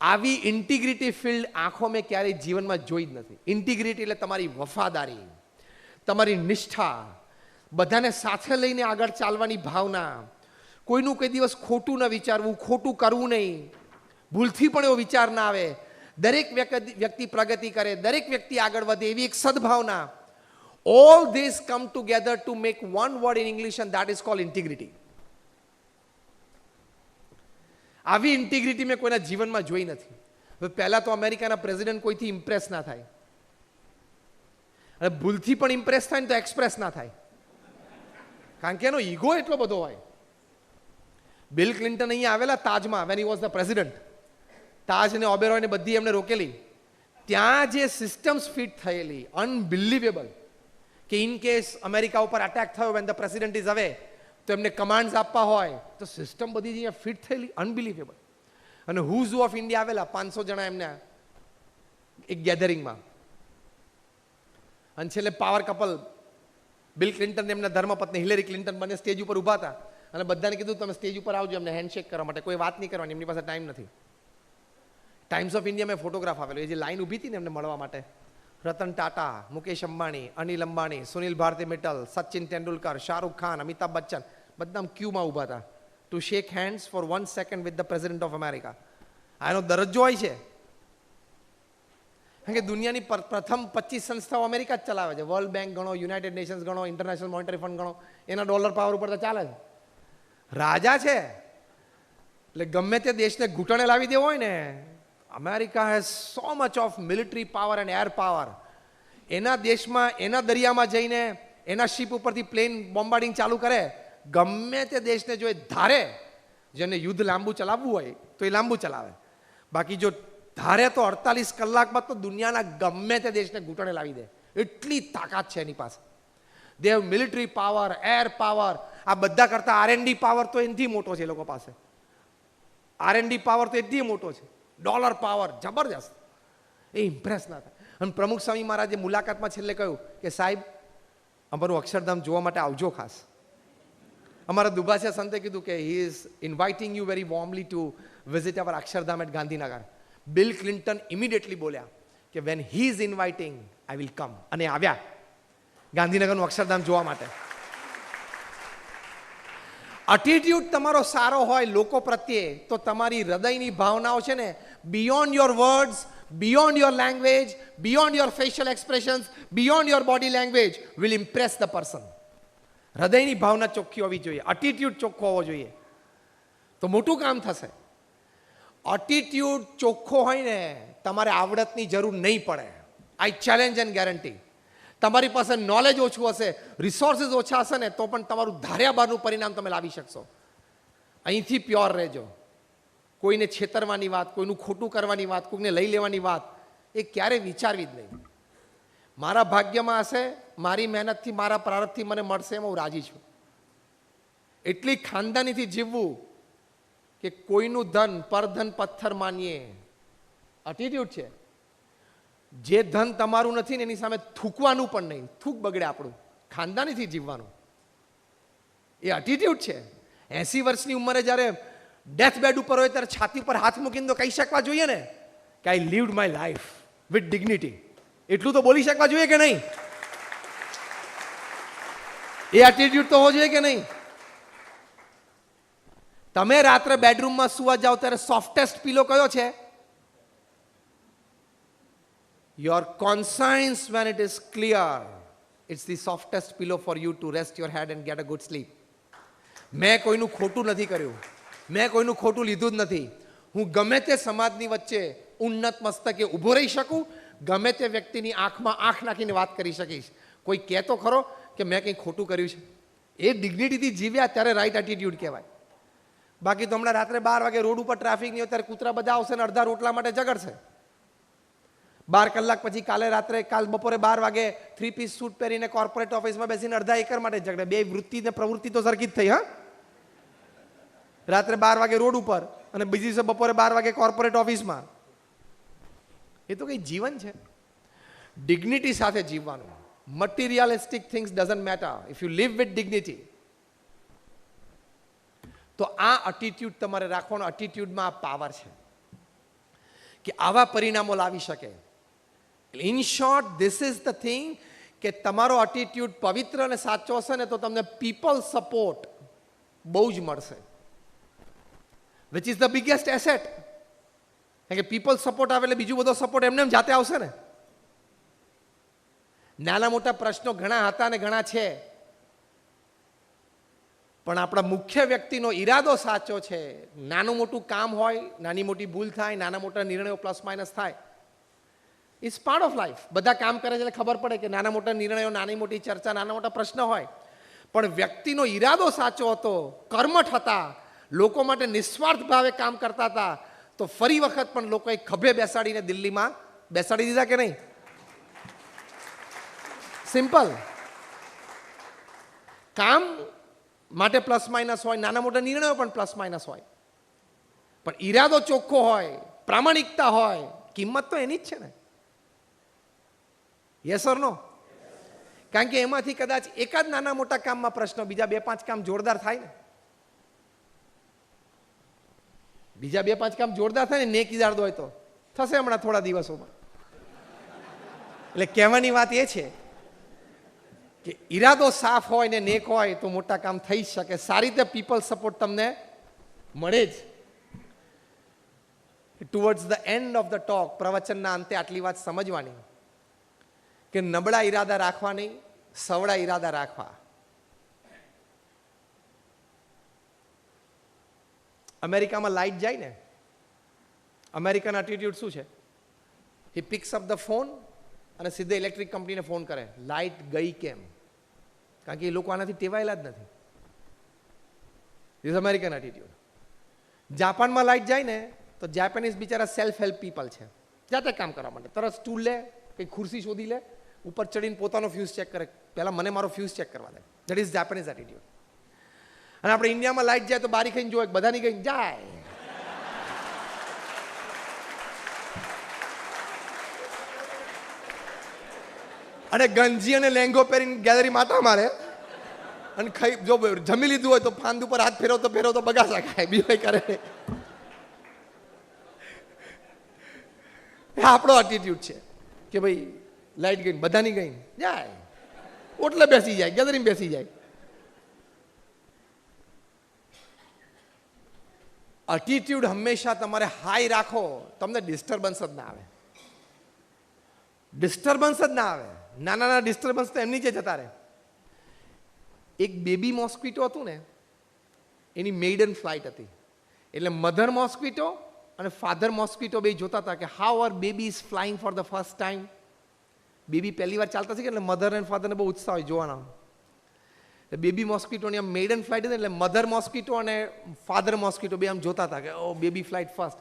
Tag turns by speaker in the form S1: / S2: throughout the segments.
S1: આવી integrity field આંખો મેં ક્યારેય જીવનમાં જોઈ જ નથી. ઇન્ટિગ્રિટી એટલે તમારી વફાદારી, તમારી નિષ્ઠા, બધાને સાથે લઈને આગળ ચાલવાની ભાવના, કોઈનું કોઈ દિવસ ખોટું ન વિચારવું, ખોટું કરવું નહીં. ભૂલથી પણ એવો વિચાર ના આવે. દરેક વ્યક્તિ પ્રગતિ કરે, દરેક વ્યક્તિ આગળ વધે એવી એક સદભાવના. All this come together to make one word in English and that is call integrity આવી ઇન્ટિગ્રિટી મેં કોઈના જીવનમાં જોઈ નથી. હવે પહેલાં તો અમેરિકાના પ્રેસિડેન્ટ કોઈથી ઇમ્પ્રેસ ના થાય. અને ભૂલથી પણ ઇમ્પ્રેસ થાય ને તો એક્સપ્રેસ ના થાય. કારણ કે એનો ઈગો એટલો બધો હોય. બિલ ક્લિન્ટન અહીંયા આવેલા તાજમાં when he was the president Taj ને ઓબેરોયને બધી એમને રોકેલી. ત્યાં જે સિસ્ટમ્સ ફિટ થયેલી અનબિલિવેબલ કે ઇન કેસ અમેરિકા ઉપર અટેક થયો when the president is away તો એમને કમાન્ડ્સ આપવા હોય, તો સિસ્ટમ બધી અહીંયા ફિટ થયેલી અનબિલિવેબલ અને હુઝ ઓફ ઇન્ડિયા આવેલા? પાંચસો જણા એમને એક ગેધરિંગમાં અને છેલ્લે પાવર કપલ બિલ ક્લિન્ટન એમના ધર્મપત્ની હિલેરી ક્લિન્ટન બંને સ્ટેજ ઉપર ઊભા હતા. અને બધાને કીધું, તમે સ્ટેજ ઉપર આવજો, એમને હેન્ડશેક કરવા માટે. કોઈ વાત નહીં કરવાની, એમની પાસે ટાઈમ નથી. ટાઈમ્સ ઓફ ઇન્ડિયા મેં ફોટોગ્રાફ આવેલો એ જે લાઈન ઊભી હતી ને એમને મળવા માટે. રતન ટાટા, મુકેશ અંબાણી, અનિલ અંબાણી, સુનિલ ભારતી મિત્તલ સચિન તેંડુલકર, શાહરૂખ ખાન, અમિતાભ બચ્ચન. બધા ક્યુમાં ઊભા હતા? To shake hands for one second with the president of America આનો દરજ્જો હોય છે. કારણ કે દુનિયાની પ્રથમ પચીસ સંસ્થાઓ અમેરિકા જ ચલાવે છે. વર્લ્ડ બેંક ગણો યુનાઇટેડ નેશન્સ ગણો ઇન્ટરનેશનલ મોનિટરી ફંડ ગણો, એના ડોલર પાવર ઉપર તો ચાલે છે રાજા છે. એટલે ગમે તે દેશને ઘૂંટણે લાવી દેવો હોય ને America has so much of military power and air power એના દેશમાં, એના દરિયામાં જઈને, એના શિપ ઉપરથી પ્લેન બોમ્બાર્ડિંગ ચાલુ કરે ગમે તે દેશને જો એ ધારે, જેને યુદ્ધ લાંબુ ચલાવવું હોય, તો એ લાંબુ ચલાવે. બાકી જો ધારે તો અડતાલીસ કલાકમાં તો દુનિયાના ગમે તે દેશને ઘૂંટણે લાવી દે. એટલી તાકાત છે એની પાસે. They have military power air power આ બધા કરતાં આરએનડી પાવર તો એનાથી મોટો છે એ લોકો પાસે. આરએનડી પાવર તો એટલી મોટો છે. ડોલર પાવર જબરજસ્ત. એ ઇમ્પ્રેસ ના થાય. અને પ્રમુખ સ્વામી મહારાજે મુલાકાતમાં છેલ્લે કહ્યું કે સાહેબ, અમારું અક્ષરધામ જોવા માટે આવજો ખાસ. અમારા દુભાસિયા સંતે કીધું કે he is inviting you very warmly to visit our Akshardham at Gandhinagar Bill Clinton immediately બોલ્યા કે when he is inviting I will come અને આવ્યા ગાંધીનગરનું અક્ષરધામ જોવા માટે. એટીટ્યુડ તમારો સારો હોય લોકો પ્રત્યે, તો તમારી હૃદયની ભાવનાઓ છે ને beyond your words beyond your language beyond your facial expressions beyond your body language will impress the person હૃદયની ભાવના ચોખ્ખી હોવી જોઈએ. અટીટ્યુડ ચોખ્ખો હોવો જોઈએ. તો મોટું કામ થશે. અટીટ્યુડ ચોખ્ખો હોય ને, તમારે આવડતની જરૂર નહીં પડે. આઈ ચેલેન્જ એન્ડ ગેરંટી તમારી પાસે નોલેજ ઓછું હશે રિસોર્સિસ ઓછા હશે ને, તો પણ તમારું ધાર્યા બહારનું પરિણામ તમે લાવી શકશો. અહીંથી પ્યોર રહેજો. કોઈને છેતરવાની વાત, કોઈનું ખોટું કરવાની વાત, કોઈને લઈ લેવાની વાત, એ ક્યારે વિચારવી જ નહીં. મારા ભાગ્યમાં હશે, મારી મહેનતથી, મારા પ્રારબ્ધથી મને મળશે એમાં હું રાજી છું. એટલી ખાનદાનીથી જીવવું કે કોઈનું ધન પરધન પથ્થર માનીએ. એટીટ્યુડ છે. જે ધન તમારું નથી ને એની સામે થૂકવાનું પણ નહીં. થૂક બગડે આપણું. ખાનદાનીથી જીવવાનું. એ એટીટ્યુડ છે. એસી વર્ષની ઉંમરે જ્યારે ડેથ બેડ ઉપર હોય ત્યારે છાતી પર હાથ મૂકીને તો કહી શકવા જોઈએ ને કે I lived my life with dignity એટલું તો બોલી શકવા જોઈએ કે નહીં? એ એટીટ્યુડ તો હોવો જોઈએ કે નહીં? તમે રાત્રે બેડરૂમમાં સુવા જાઓ ત્યારે સોફ્ટેસ્ટ પીલો કયો છે? Your conscience when it is clear it's the softest pillow for you to rest your head and get a good sleep મેં કોઈનું ખોટું નથી કર્યું. મેં કોઈનું ખોટું લીધું જ નથી. હું ગમે તે સમાજની વચ્ચે ઉન્નત મસ્તકે ઊભો રહી શકું ગમે તે વ્યક્તિની આંખમાં આંખ નાખીને વાત કરી શકીશ. કોઈ કહે તો ખરો કે મેં કંઈ ખોટું કર્યું છે? એ ડિગ્નિટીથી જીવ્યા ત્યારે રાઈટ એટીટ્યુડ કહેવાય. બાકી તો હમણાં રાત્રે બાર વાગે રોડ ઉપર ટ્રાફિક નહીં હોય ત્યારે કૂતરા બધા આવશે ને અડધા રોટલા માટે ઝઘડશે. બાર કલાક પછી કાલે રાત્રે, કાલ બપોરે બાર વાગે થ્રી પીસ સૂટ પહેરીને કોર્પોરેટ ઓફિસમાં બેસીને અડધા એકર માટે ઝઘડે. બે વૃત્તિ ને પ્રવૃત્તિ તો સરખી જ થઈ, હા? રાત્રે બાર વાગે રોડ ઉપર અને બીજી દિવસે બપોરે બાર વાગે કોર્પોરેટ ઓફિસમાં એ તો કંઈ જીવન છે. ડિગ્નિટી સાથે જીવવાનું. Materialistic things doesn't matter if you live with dignity તો આ અટીટ્યુડ તમારે રાખવાનો અટીટ્યુડમાં આ પાવર છે. કે આવા પરિણામો લાવી શકે. In short this is the thing કે તમારો એટીટ્યુડ પવિત્ર અને સાચો હશે ને તો તમને પીપલ સપોર્ટ બહુ જ મળશે. Which is the biggest asset કારણ કે પીપલ સપોર્ટ આવે એટલે બીજું બધો સપોર્ટ એમને એમ જાતે આવશે ને. નાના મોટા પ્રશ્નો ઘણા હતા ને ઘણા છે. પણ આપણા મુખ્ય વ્યક્તિનો ઈરાદો સાચો છે. નાનું મોટું કામ હોય, નાની મોટી ભૂલ થાય, નાના મોટા નિર્ણયો પ્લસ માઇનસ થાય. ઇટ્સ પાર્ટ ઓફ લાઈફ બધા કામ કરે છે એટલે ખબર પડે કે નાના મોટા નિર્ણયો, નાની મોટી ચર્ચા, નાના મોટા પ્રશ્ન હોય. પણ વ્યક્તિનો ઈરાદો સાચો હતો, કર્મઠ હતા, લોકો માટે નિસ્વાર્થ ભાવે કામ કરતા હતા. તો ફરી વખત પણ લોકોએ ખભે બેસાડીને દિલ્હીમાં બેસાડી દીધા કે નહીં? સિમ્પલ કામ માટે પ્લસ માઇનસ હોય, નાના મોટા નિર્ણયો પણ પ્લસ માઇનસ હોય. પણ ઈરાદો ચોખ્ખો હોય, પ્રામાણિકતા હોય, કિંમત તો એની જ છે ને. યસ ઓર નો કારણ કે એમાંથી કદાચ એકાદ નાના મોટા કામમાં પ્રશ્ન, બીજા બે પાંચ કામ જોરદાર થાય ને. બીજા બે પાંચ કામ જોરદાર થાય ને, નેક ઇજારદો હોય તો. થશે હમણાં થોડા દિવસોમાં. એટલે કહેવાની વાત એ છે કે ઈરાદો સાફ હોય ને નેક હોય તો મોટા કામ થઈ શકે. સારી રીતે પીપલ સપોર્ટ તમને મળે જ. Towards the end of the talk પ્રવચનના અંતે આટલી વાત સમજવાની કે નબળા ઈરાદા રાખવા નહીં સવડા ઈરાદા રાખવા. અમેરિકામાં લાઇટ જાય ને, અમેરિકન એટીટ્યુડ શું છે? He picks up the phone અને સીધે ઇલેક્ટ્રિક કંપનીને ફોન કરે. લાઇટ ગઈ કેમ? કારણ કે એ લોકો આનાથી ટેવાયેલા જ નથી. ઇઝ અમેરિકન એટીટ્યુડ જાપાનમાં લાઇટ જાય ને, તો જાપાનીઝ બિચારા સેલ્ફ હેલ્પ પીપલ છે. જાતે કામ કરવા માટે તરત સ્ટૂલ લે, કંઈ ખુરશી શોધી લે, ઉપર ચડીને પોતાનો ફ્યુઝ ચેક કરે. પહેલાં મને મારો ફ્યુઝ ચેક કરવા દે. દેટ ઇઝ જાપાનીઝ એટીટ્યુડ અને આપણે ઇન્ડિયામાં લાઇટ જાય તો બારી ખાઈને જોવે બધાની કઈ જાય. અને ગંજી અને લેંગો પહેરીને ગેલેરી માતા મારે. અને ખાઈ, જો જમી લીધું હોય તો ફાંદ ઉપર હાથ ફેરવતો ફેરવતો બગાસા ખાય કંઈ કરે આપણો એટીટ્યુડ છે કે ભાઈ, લાઈટ ગઈ બધાની ગઈ જાય. ઓટલે બેસી જાય, ગેલેરીમાં બેસી જાય. એટીટ્યુડ હંમેશા તમારે હાઈ રાખો, તમને ડિસ્ટર્બન્સ જ ના આવે. ડિસ્ટર્બન્સ જ ના આવે. નાના નાના ડિસ્ટર્બન્સ તો એમની જ જતા રહે. એક બેબી મોસ્કિટો હતું ને, એની મેઇડન ફ્લાઇટ હતી. એટલે મધર મોસ્કિટો અને ફાધર મોસ્કિટો બે જોતા હતા કે how are baby is flying for the first time baby પહેલી વાર ચાલતા શીખે એટલે મધર એન્ડ ફાધરને બહુ ઉત્સાહ હોય જોવાના. બેબી મોસ્કીટોની આમ મેડન ફ્લાઇટ હતી એટલે મધર મોસ્કીટો અને ફાધર મોસ્કીટો બે આમ જોતા હતા કે ઓ બેબી ફ્લાઇટ ફર્સ્ટ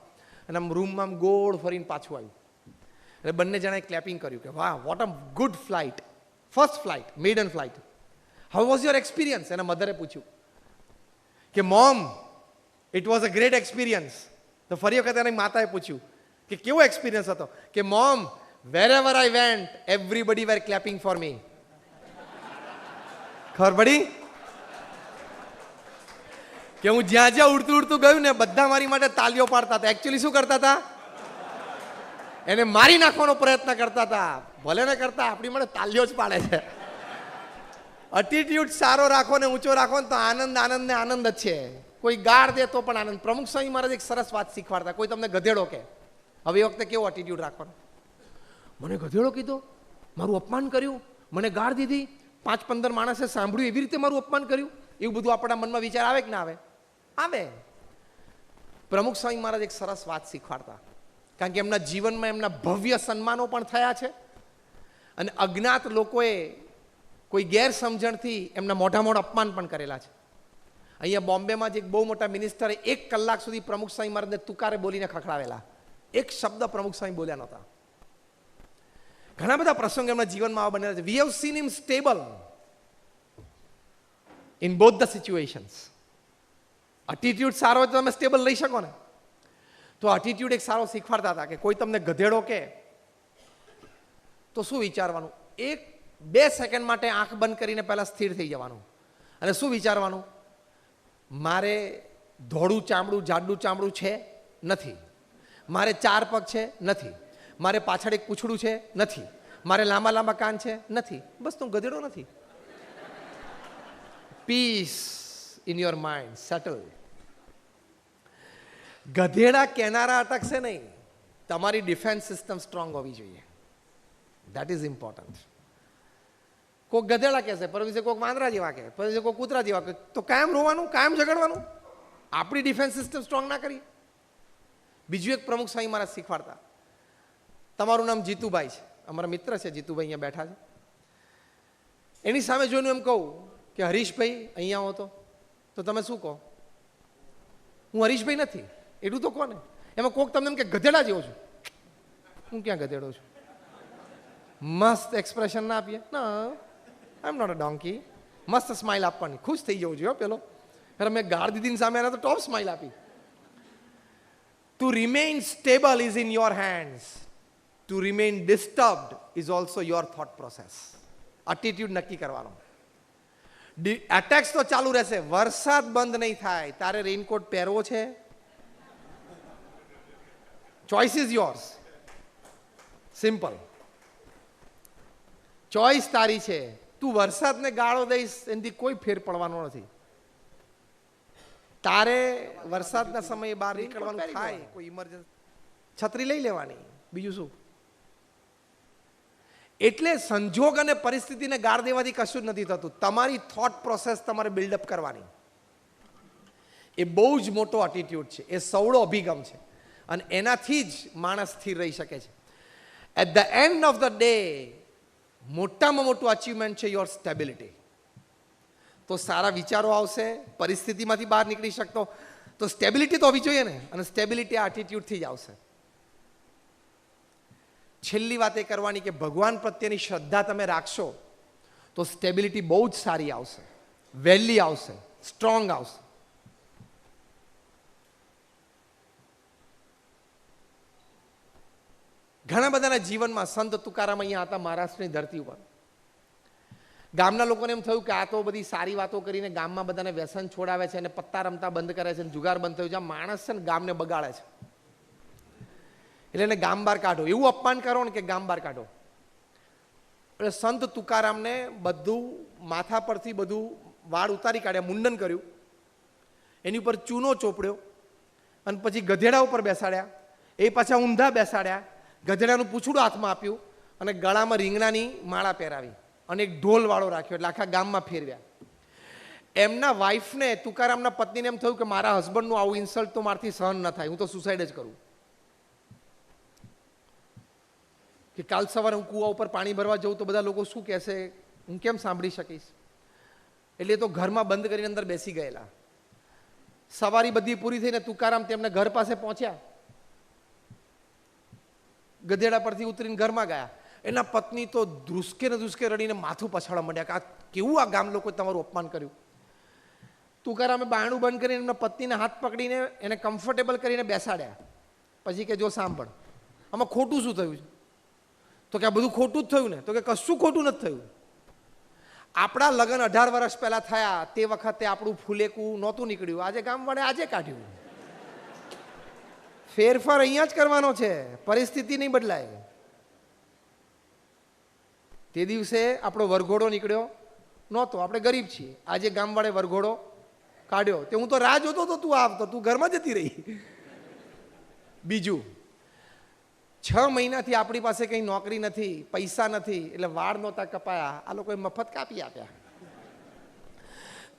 S1: અને આમ રૂમમાં આમ ગોળ ફરીને પાછું આવ્યું. એટલે બંને જણાએ ક્લેપિંગ કર્યું કે, વાહ what a good flight first flight maiden flight how was your experience એના મધરે પૂછ્યું કે mom it was a great experience તો ફરી વખત એની માતાએ પૂછ્યું કે, કેવો એક્સપિરિયન્સ હતો? કે mom wherever I went everybody were clapping for me ખબર પડી? કે હું જ્યાં જ્યાં ઉડતું ઉડતું ગયું ને બધા મારી માટે તાલીઓ પાડતા હતા. એકચ્યુઅલી શું કરતા હતા? એને મારી નાખવાનો પ્રયત્ન કરતા હતા. ભલે ને કરતા, આપણી માટે તાલીઓ જ પાડે છે. અટીટ્યુડ સારો રાખો ને ઊંચો રાખો ને તો આનંદ આનંદ ને આનંદ જ છે. કોઈ ગાળ દે તો પણ આનંદ. પ્રમુખ સ્વામી મહારાજ એક સરસ વાત શીખવાડતા. કોઈ તમને ગધેડો કે, હવે એ વખતે કેવો એટીટ્યુડ રાખવાનો? મને ગધેડો કીધો. મારું અપમાન કર્યું. મને ગાળ દીધી. પાંચ પંદર માણસે સાંભળ્યું, એવી રીતે મારું અપમાન કર્યું? એવું બધું આપણા મનમાં વિચાર આવે કે ના આવે? આવે. પ્રમુખ સ્વામી મહારાજ એક સરસ વાત શીખવાડતા. કારણ કે એમના જીવનમાં એમના ભવ્ય સન્માનો પણ થયા છે. અને અજ્ઞાત લોકોએ કોઈ ગેરસમજણથી એમના મોઢા મોઢા અપમાન પણ કરેલા છે. અહીંયા બોમ્બેમાં જ એક બહુ મોટા મિનિસ્ટરે એક કલાક સુધી પ્રમુખ સ્વામી મહારાજને તુકારે બોલીને ખખડાવેલા. એક શબ્દ પ્રમુખ સ્વામી બોલ્યા નહોતા. ઘણા બધા પ્રસંગ એમના જીવનમાં આવા બનેલા છે. We have seen him stable in both the situations attitude સારો તો તમે સ્ટેબલ લઈ શકો ને. તો એટીટ્યુડ એક સારો શીખવાડતા હતા કે કોઈ તમને ગધેડો કે, તો શું વિચારવાનું? એક બે સેકન્ડ માટે આંખ બંધ કરીને પહેલાં સ્થિર થઈ જવાનું. અને શું વિચારવાનું? મારે ધોળું ચામડું, જાડું ચામડું છે નથી. મારે ચાર પગ છે નથી. મારે પાછળ એક પૂછડું છે, નથી. મારે લાંબા લાંબા કાન છે, નથી. બસ તું ગધેડો નથી. Peace in your mind settle ગધેડા કેનારા અટકશે નહીં. તમારી ડિફેન્સ સિસ્ટમ સ્ટ્રોંગ હોવી જોઈએ. દેટ ઇઝ ઇમ્પોર્ટન્ટ કોઈક ગધેડા કહેશે પછી કોઈક વાંદરા જેવા કહે પછી કોઈક કૂતરા જેવા કહે, તો કાયમ રોવાનું, કાયમ ઝઘડવાનું? આપણી ડિફેન્સ સિસ્ટમ સ્ટ્રોંગ ના કરી. બીજું એક પ્રમુખ સ્વામી મારા શીખવાડતા. તમારું નામ જીતુભાઈ છે. અમારા મિત્ર છે, જીતુભાઈ અહીંયા બેઠા છે. એની સામે જોઈને એમ કહું કે હરીશભાઈ અહીંયા હો તો. તો તમે શું કહો? હું હરીશભાઈ નથી. એટલું તો કહો ને એમાં કોક તમને એમ કે ગધેડા જેવો છું. હું ક્યાં ગધેડો છું? મસ્ત એક્સપ્રેશન ના આપીએ. ના I am not a donkey મસ્ત સ્માઇલ આપવાની. ખુશ થઈ જવું જોઈએ પેલો. અરે મેં ગાળ દીદીની સામે એના તો ટોપ સ્માઇલ આપી. To remain stable is in your hands to remain disturbed is also your thought process attitude નક્કી કરવાનો એટેક્સ તો ચાલુ રહેશે વરસાદ બંધ નહીં થાય તારે રેઇનકોટ પહેરવો છે choice is yours simple choice તારી છે તું વરસાદને ગાળો દઈશ એનાથી કોઈ ફેર પડવાનો નથી તારે વરસાદના સમયે બહાર નીકળવાનું થાય કોઈ ઇમરજન્સી છત્રી લઈ લેવાની બીજું શું એટલે સંજોગ અને પરિસ્થિતિને ગાળ દેવાથી કશું જ નથી થતું. તમારી થોટ પ્રોસેસ તમારે બિલ્ડઅપ કરવાની. એ બહુ જ મોટો એટીટ્યૂડ છે. એ સવડો અભિગમ છે. અને એનાથી જ માણસ સ્થિર રહી શકે છે. At the end of the day મોટામાં મોટું અચીવમેન્ટ છે યોર સ્ટેબિલિટી તો સારા વિચારો આવશે, પરિસ્થિતિમાંથી બહાર નીકળી શકતો. તો સ્ટેબિલિટી તો હોવી જોઈએ ને? અને સ્ટેબિલિટી આ એટીટ્યૂડથી જ આવશે. છેલ્લી વાત એ કરવાની કે ભગવાન પ્રત્યેની શ્રદ્ધા તમે રાખશો, તો સ્ટેબિલિટી બહુ જ સારી આવશે વેલી આવશે સ્ટ્રોંગ આવશે. ઘણા બધાના જીવનમાં સંત તુકારામ અહીંયા હતા મહારાષ્ટ્રની ધરતી ઉપર. ગામના લોકોને એમ થયું કે આ તો બધી સારી વાતો કરીને ગામમાં બધાને વ્યસન છોડાવે છે અને પત્તા રમતા બંધ કરે છે અને જુગાર બંધ થયું છે. માણસ છે ને ગામને બગાડે છે. એટલે એને ગામ બહાર કાઢો. એવું અપમાન કરો ને કે ગામ બહાર કાઢો. એટલે સંત તુકારામને બધું માથા પરથી બધું વાળ ઉતારી કાઢ્યા, મુંડન કર્યું. એની ઉપર ચૂનો ચોપડ્યો અને પછી ગધેડા ઉપર બેસાડ્યા. એ પાછા ઊંધા બેસાડ્યા. ગધેડાનું પૂછડું હાથમાં આપ્યું અને ગળામાં રીંગણાની માળા પહેરાવી અને એક ઢોલ વાળો રાખ્યો એટલે આખા ગામમાં ફેરવ્યા. એમના વાઈફને તુકારામના પત્નીને એમ થયું કે મારા હસબન્ડનું આવું ઇન્સલ્ટ તો મારથી સહન ન થાય. હું તો સુસાઇડ જ કરું. કે કાલ સવારે હું કૂવા ઉપર પાણી ભરવા જઉં તો બધા લોકો શું કહેશે? હું કેમ સાંભળી શકીશ? એટલે તો ઘરમાં બંધ કરીને અંદર બેસી ગયેલા. સવારી બધી પૂરી થઈને તુકારામ તેમને ઘર પાસે પહોંચ્યા. ગધેડા પરથી ઉતરીને ઘરમાં ગયા. એના પત્ની તો ધ્રુસકે ને ધ્રુસકે રડીને માથું પછાડવા માંડ્યા કે આ કેવું આ ગામ લોકોએ તમારું અપમાન કર્યું? તુકારામે બાયણું બંધ કરીને એમના પત્નીને હાથ પકડીને એને કમ્ફર્ટેબલ કરીને બેસાડ્યા. પછી કે, જો સાંભળ, આમાં ખોટું શું થયું છે? તો કે આ બધું ખોટું જ થયું ને, તો કે કશું ખોટું નથી થયું. આપણા લગ્ન અઢાર વર્ષ પહેલા થયા, તે વખતે આપણું ફૂલેકું નહોતું નીકળ્યું. આજે ગામવાળે આજે કાઢ્યું. ફેરફાર અહીંયા જ કરવાનો છે, પરિસ્થિતિ નહીં બદલાય. તે દિવસે આપણો વરઘોડો નીકળ્યો. નહોતો, આપણે ગરીબ છીએ. આજે ગામવાળે વરઘોડો કાઢ્યો. તે હું તો રાહ જોતો તો તું આવતો, તું ઘરમાં જતી રહી. બીજું છ મહિનાથી આપણી પાસે કંઈ નોકરી નથી, પૈસા નથી, એટલે વાળ નહોતા કપાયા. આ લોકોએ મફત કાપી આપ્યા.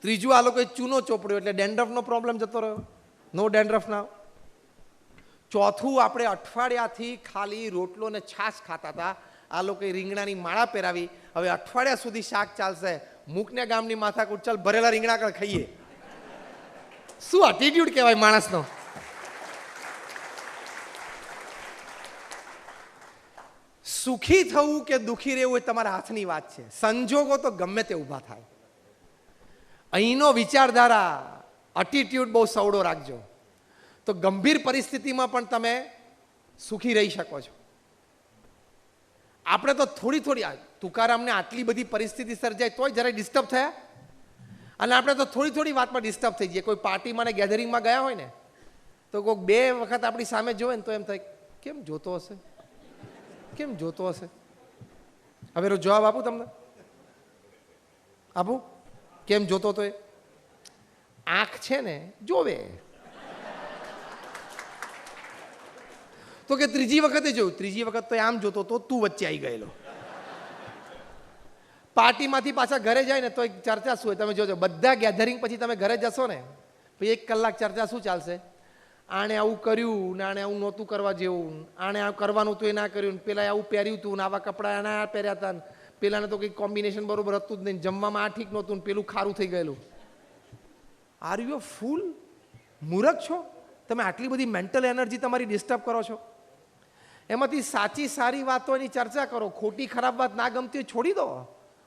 S1: ત્રીજું, આ લોકોએ ચૂનો ચોપડ્યો, એટલે ડેન્ડ્રફનો પ્રોબ્લેમ જતો રહ્યો. નો ડેન્ડ્રફ ના ચોથું, આપણે અઠવાડિયાથી ખાલી રોટલો ને છાશ ખાતા હતા. આ લોકોએ રીંગણાની માળા પહેરાવી. હવે અઠવાડિયા સુધી શાક ચાલશે. મૂકને ગામની માથાકૂટ. ચાલ, ભરેલા રીંગણા કણ ખાઈએ. શું એટીટ્યુડ કહેવાય માણસનો? સુખી થવું કે દુખી રહેવું એ તમારા હાથની વાત છે. સંજોગો તો ગમે તે ઊભા થાય. અહીંનો વિચારધારા એટીટ્યુડ બહુ સવડો રાખજો. તો ગંભીર પરિસ્થિતિમાં પણ તમે સુખી રહી શકો છો. આપણે તો થોડી થોડી તુકારામને આટલી બધી પરિસ્થિતિ સર્જાય તોય જરાય ડિસ્ટર્બ થયા? અને આપણે તો થોડી થોડી વાતમાં ડિસ્ટર્બ થઈ જઈએ. કોઈ પાર્ટીમાં ને ગેધરિંગમાં ગયા હોય ને, તો કોઈક બે વખત આપણી સામે જોવે ને તો એમ થાય, કેમ જોતો હશે? કેમ જોતો હશે? હવે એનો જવાબ આપું તમને? આપું? કેમ જોતો તો એ? આંખ છે ને જોવે. તો કે ત્રીજી વખતે જોયું. ત્રીજી વખત તો આમ જોતો તો તું વચ્ચે આવી ગયેલો. પાર્ટીમાંથી પાછા ઘરે જાય ને તો એક ચર્ચા શું હોય? તમે જોજો. બધા ગેધરિંગ પછી તમે ઘરે જશો ને, પછી એક કલાક ચર્ચા શું ચાલશે? આણે આવું કર્યું ને આણે આવું નહોતું કરવા જેવું. આણે આ કરવાનું હતું એ ના કર્યું ને પેલા આવું પહેર્યું હતું ને આવા કપડાં એના આ પહેર્યા હતા ને પેલાને તો કંઈક કોમ્બિનેશન બરોબર હતું જ નહીં જમવામાં આ ઠીક નહોતું ને પેલું ખારું થઈ ગયેલું. આર યુ ફૂલ મૂરખ છો? તમે આટલી બધી મેન્ટલ એનર્જી તમારી ડિસ્ટર્બ કરો છો? એમાંથી સાચી સારી વાતોની ચર્ચા કરો. ખોટી ખરાબ વાત ના ગમતી છોડી દો.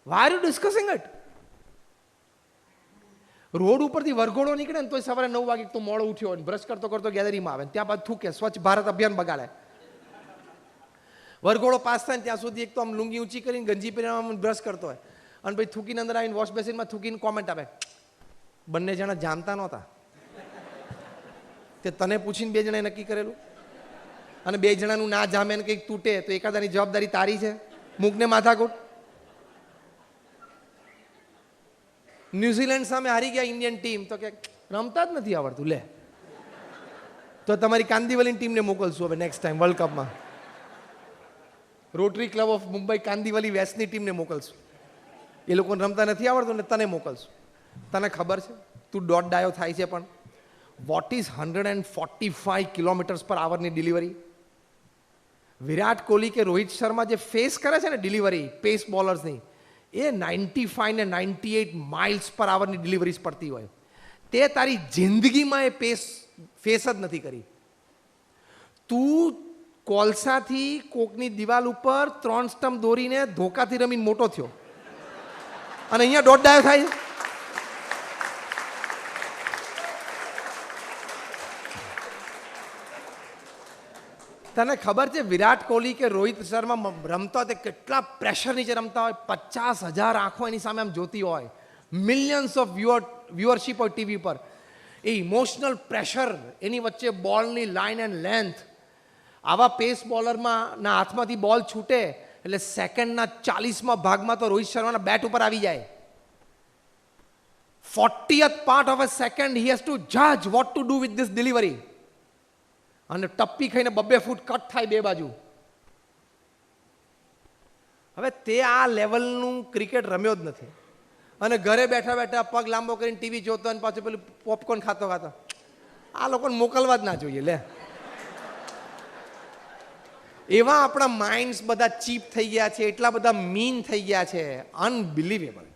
S1: Why you discussing it road ઉપરથી વરઘોડો નીકળે ને તોય સવારે નવ વાગે તો મોડો ઉઠ્યો અને બ્રશ કરતો કરતો ગેલેરીમાં આવે ત્યાં બાદ થૂકે, સ્વચ્છ ભારત અભિયાન બગાડે. વરઘોડો પાસ થાય ત્યાં સુધી એક તો આમ લુંગી ઊંચી કરીને ગંજી પહેરીને બ્રશ કરતો હોય. અને પછી થૂકીને અંદર આવીને વોશ બેસિનમાં થૂકીને કોમેન્ટ આપે. બંને જણા જાણતા નહોતા. તે તને પૂછીને બે જણાએ નક્કી કરેલું. અને બે જણાનું ના જામે ને કંઈક તૂટે તો એકાદાની જવાબદારી તારી છે. મૂકને માથાકૂટ. ન્યુઝીલેન્ડ સામે હારી ગયા ઇન્ડિયન ટીમ, તો કે, રમતા જ નથી આવડતું, લે. તો તમારી કાંદીવલીની ટીમને મોકલશું હવે નેક્સ્ટ ટાઈમ વર્લ્ડ કપમાં Rotary Club of Mumbai Kandivali વેસ્ટની ટીમને મોકલશું. એ લોકોને રમતા નથી આવડતું ને તને મોકલશું. તને ખબર છે? તું દોઢ ડાયો થાય છે પણ. What is hundred and forty five kilometres પર આવરની ડિલિવરી વિરાટ કોહલી કે રોહિત શર્મા જે ફેસ કરે છે ને ડિલિવરી પેસ બોલર્સની એ નાઇન્ટી ફાઈવ ને નાઇન્ટી એઇટ માઇલ્સ પર આવરની ડિલિવરીઝ પડતી હોય. તે તારી જિંદગીમાં એ પેસ ફેસ જ નથી કરી. તું કોલસાથી કોકની દિવાલ ઉપર ત્રણ સ્ટમ્પ દોરીને ધોકાથી રમીને મોટો થયો. અને અહીંયા દોઢ ડાયો થાય તને ખબર છે વિરાટ કોહલી કે રોહિત શર્મા રમતા તે કેટલા પ્રેશર નીચે રમતા હોય? પચાસ હજાર આંખો એની સામે આમ જોતી હોય. મિલિયન્સ ઓફ વ્યુઅર વ્યુઅરશીપ હોય ટીવી પર. એ ઇમોશનલ પ્રેશર એની વચ્ચે બોલની લાઇન એન્ડ લેન્થ આવા પેસ બોલરમાં ના હાથમાંથી બોલ છૂટે, એટલે સેકન્ડના ચાલીસમાં ભાગમાં તો રોહિત શર્માના બેટ ઉપર આવી જાય. Fortieth part of a second he has to જજ what to do with this delivery અને ટપ્પી ખાઈને બબ્બે ફૂટ કટ થાય બે બાજુ. હવે તે આ લેવલનું ક્રિકેટ રમ્યો જ નથી. અને ઘરે બેઠા બેઠા પગ લાંબો કરીને ટીવી જોતો અને પાછું પેલું પોપકોર્ન ખાતો ખાતો. આ લોકોને મોકલવા જ ના જોઈએ, લે. એવા આપણા માઇન્ડ્સ બધા ચીપ થઈ ગયા છે, એટલા બધા મીન થઈ ગયા છે. અનબિલિવેબલ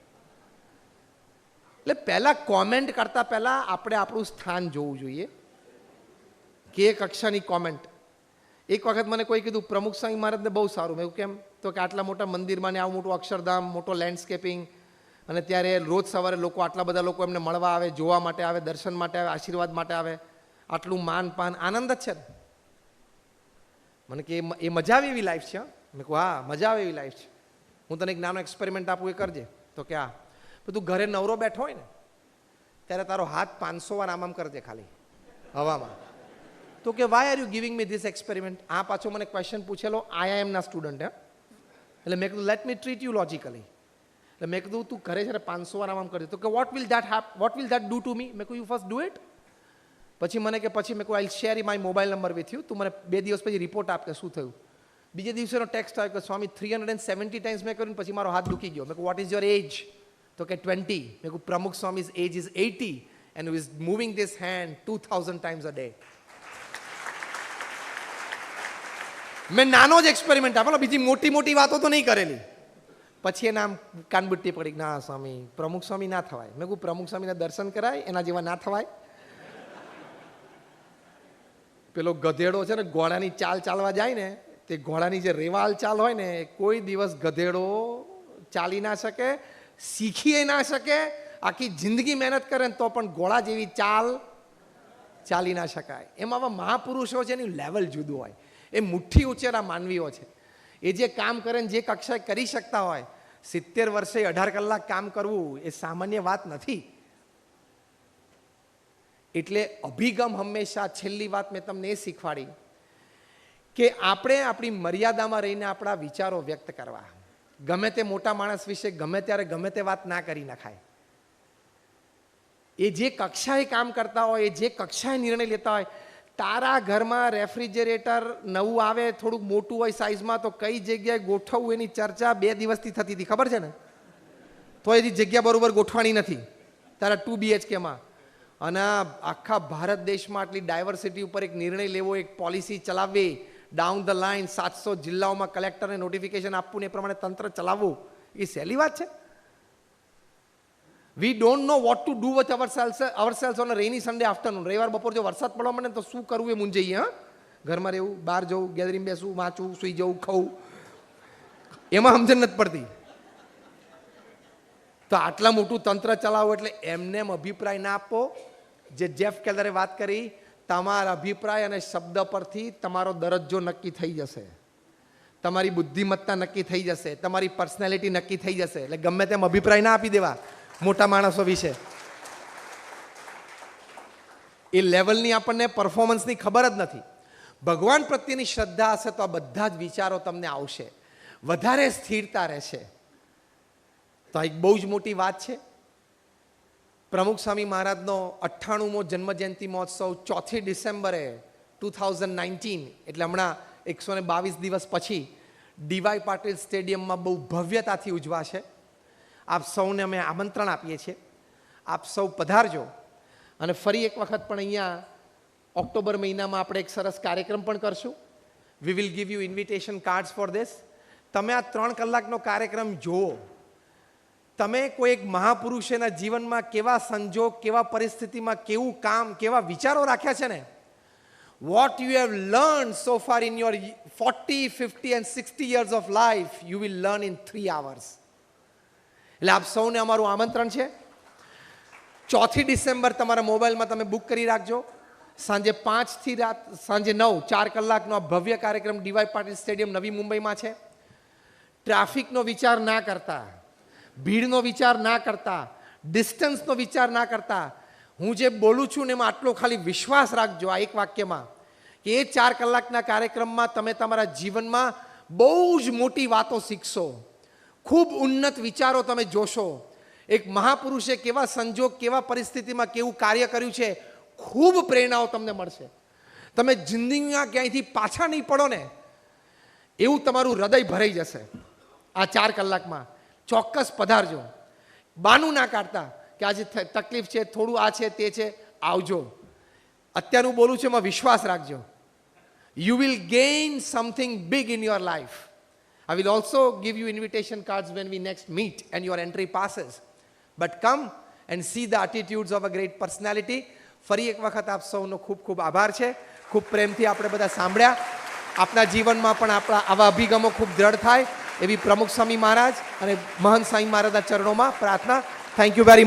S1: એટલે પહેલાં કોમેન્ટ કરતા પહેલાં આપણે આપણું સ્થાન જોવું જોઈએ. કે એ કક્ષાની કોમેન્ટ એક વખત મને કોઈ કીધું, પ્રમુખ સ્વામી મહારાજને બહુ સારું. મેં કેમ? તો કે આટલા મોટા મંદિરમાં ને આવું મોટું અક્ષરધામ, મોટો લેન્ડસ્કેપિંગ અને ત્યારે રોજ સવારે લોકો આટલા બધા લોકો એમને મળવા આવે, જોવા માટે આવે, દર્શન માટે આવે, આશીર્વાદ માટે આવે. આટલું માન પાન, આનંદ જ છે ને. મને કે, એ મજા આવે એવી લાઈફ છે, હં? મેં કહું હા, મજા આવે એવી લાઈફ છે. હું તને એક નાનો એક્સપેરિમેન્ટ આપું, એ કરજે. તો કે તો તું ઘરે નવરો બેઠો હોય ને, ત્યારે તારો હાથ પાંચસો વાર આમ આમ કરજે ખાલી, હવામાં. તો કે why are you giving me this experiment આ પાછો મને ક્વેશ્ચન પૂછેલો આઈઆઈએમના સ્ટુડન્ટ હે? એટલે મેં કીધું let me treat you logically એટલે મેં કીધું, તું ઘરે છે પાંચસો વાર આમ આમ તો કે what will that happen what will that do to me મેં કહ્યું યુ ફર્સ્ટ ડુ ઇટ પછી મને કે, પછી મેં કહું I share my mobile number with you તું મને બે દિવસ પછી રિપોર્ટ આપ કે શું થયું? બીજે દિવસેનો ટેક્સ્ટ આવ્યો કે, Swami three hundred and seventy times મેં કર્યું પછી મારો હાથ દુખી ગયો. મેં વોટ ઇઝ યોર એજ તો કે ટ્વેન્ટી મેં કહું Pramukh Swami's age is eighty and is moving this hand two thousand times a day મેં નાનો જ એક્સપેરિમેન્ટ આપેલો બીજી મોટી મોટી વાતો તો નહીં કરેલી. પછી એના કાનબુટ્ટી પડી ના સ્વામી, પ્રમુખ સ્વામી ના થવાય. મેં કહું પ્રમુખ સ્વામીના દર્શન કરાય, એના જેવા ના થવાય. પેલો ગધેડો છે ને ઘોડાની ચાલ ચાલવા જાય ને, તે ઘોડાની જે રેવાલ ચાલ હોય ને કોઈ દિવસ ગધેડો ચાલી ના શકે, શીખી ના શકે, આખી જિંદગી મહેનત કરે ને, તો પણ ઘોડા જેવી ચાલ ચાલી ના શકાય. એમાં મહાપુરુષો છે એનું લેવલ જુદું હોય. એ મુઠ્ઠી ઉચેરા માનવીઓ છે. એ જે કામ કરે ને જે કક્ષાએ કરી શકતા હોય, સિત્તેર વર્ષે અઢાર કલાક કામ કરવું એ સામાન્ય વાત નથી. એટલે અભિગમ હંમેશા છેલ્લી વાત મેં તમને એ શીખવાડી કે આપણે આપણી મર્યાદામાં રહીને આપણા વિચારો વ્યક્ત કરવા. ગમે તે મોટા માણસ વિશે ગમે ત્યારે ગમે તે વાત ના કરી નખાય. એ જે કક્ષાએ કામ કરતા હોય, એ જે કક્ષાએ નિર્ણય લેતા હોય તારા ઘરમાં રેફ્રિજરેટર નવું આવે, થોડુંક મોટું હોય સાઇઝમાં તો કઈ જગ્યાએ ગોઠવવું એની ચર્ચા બે દિવસથી થતી હતી, ખબર છે ને? તો એની જગ્યા બરોબર ગોઠવાની નથી, તારા ટુ બીએચકેમાં. અને આખા ભારત દેશમાં આટલી ડાયવર્સિટી ઉપર એક નિર્ણય લેવો, એક પોલિસી ચલાવવી ડાઉન ધ લાઇન સાતસો જિલ્લાઓમાં કલેક્ટરને નોટિફિકેશન આપવું ને એ પ્રમાણે તંત્ર ચલાવવું, એ સહેલી વાત છે? We don't know what to do with our sales our sales on rainy Sunday afternoon રવિવાર બપોર જો વરસાદ પડવા માંડે તો શું કરવું એ મૂંઝાઈએ, હા? ઘરમાં રહેવું, બહાર જવું ગેધરિંગ બેસવું, વાંચવું, સૂઈ જવું, ખાવું. એમાં સમજણ નથી પડતી. તો આટલા મોટું તંત્ર ચલાવો એટલે એમને એમ અભિપ્રાય ના આપો. જે જેફ કેલરે વાત કરી, તમારા અભિપ્રાય અને શબ્દ પરથી તમારો દરજ્જો નક્કી થઈ જશે. તમારી બુદ્ધિમત્તા નક્કી થઈ જશે. તમારી પર્સનાલિટી નક્કી થઈ જશે. એટલે ગમે તેમ અભિપ્રાય ના આપી દેવા. મોટા માણસો વિશે. એ લેવલની આપણને પરફોર્મન્સની ખબર જ નથી. ભગવાન પ્રત્યેની શ્રદ્ધા હશે તો આ બધા જ વિચારો તમને આવશે. વધારે સ્થિરતા રહેશે. તો આ એક બહુ જ મોટી વાત છે. પ્રમુખ સ્વામી મહારાજનો અઠ્ઠાણુંમો જન્મજયંતિ મહોત્સવ ચોથી ડિસેમ્બરે ટુ થાઉઝન્ડ નાઇન્ટીન, એટલે હમણાં એકસો ને બાવીસ દિવસ પછી ડીવાય પાટીલ સ્ટેડિયમમાં બહુ ભવ્યતાથી ઉજવાશે. આપ સૌને અમે આમંત્રણ આપીએ છીએ. આપ સૌ પધારજો. અને ફરી એક વખત પણ અહીંયા ઓક્ટોબર મહિનામાં આપણે એક સરસ કાર્યક્રમ પણ કરશું. We will give you invitation cards for this તમે આ ત્રણ કલાકનો કાર્યક્રમ જુઓ. તમે કોઈ એક મહાપુરુષેના જીવનમાં કેવા સંજોગ, કેવા પરિસ્થિતિમાં કેવું કામ, કેવા વિચારો રાખ્યા છે ને? What you have learn so far in your forty fifty and sixty years of life you will learn in three hours એટલે આપ સૌને અમારું આમંત્રણ છે. ચોથી ડિસેમ્બર તમારા મોબાઈલમાં તમે બુક કરી રાખજો. સાંજે પાંચથી રાત, સાંજે નવ, ચાર કલાકનો આ ભવ્ય કાર્યક્રમ ડીવાય પાટીલ સ્ટેડિયમ નવી મુંબઈમાં છે. ટ્રાફિકનો વિચાર ના કરતા, ભીડનો વિચાર ના કરતા, ડિસ્ટન્સનો વિચાર ના કરતા, હું જે બોલું છું ને એમાં આટલો ખાલી વિશ્વાસ રાખજો આ એક વાક્યમાં, કે એ ચાર કલાકના કાર્યક્રમમાં તમે તમારા જીવનમાં બહુ જ મોટી વાતો શીખશો. ખૂબ ઉન્નત વિચારો તમે જોશો. એક મહાપુરુષે કેવા સંજોગ, કેવા પરિસ્થિતિમાં કેવું કાર્ય કર્યું છે, ખૂબ પ્રેરણાઓ તમને મળશે. તમે જિંદગીમાં ક્યાંયથી પાછા નહીં પડો ને, એવું તમારું હૃદય ભરાઈ જશે. આ ચાર કલાકમાં ચોક્કસ પધારજો. બાનું ના કાઢતા કે આજે તકલીફ છે, થોડું આ છે, તે છે, આવજો. અત્યારનું બોલું છું એમાં વિશ્વાસ રાખજો. You will gain something big in your life. I will also give you invitation cards when we next meet and your entry passes. But come and see the attitudes of a great personality. ફરી એક વખત આપ સૌનો ખૂબ ખૂબ આભાર છે ખૂબ પ્રેમથી આપણે બધા સાંભળ્યા આપના જીવનમાં પણ આપણા આવા અભિગમો ખૂબ દ્રઢ થાય એવી પ્રમુખ સ્વામી મહારાજ અને મહંત સ્વામી મહારાજના ચરણોમાં પ્રાર્થના થેન્ક યુ વેરી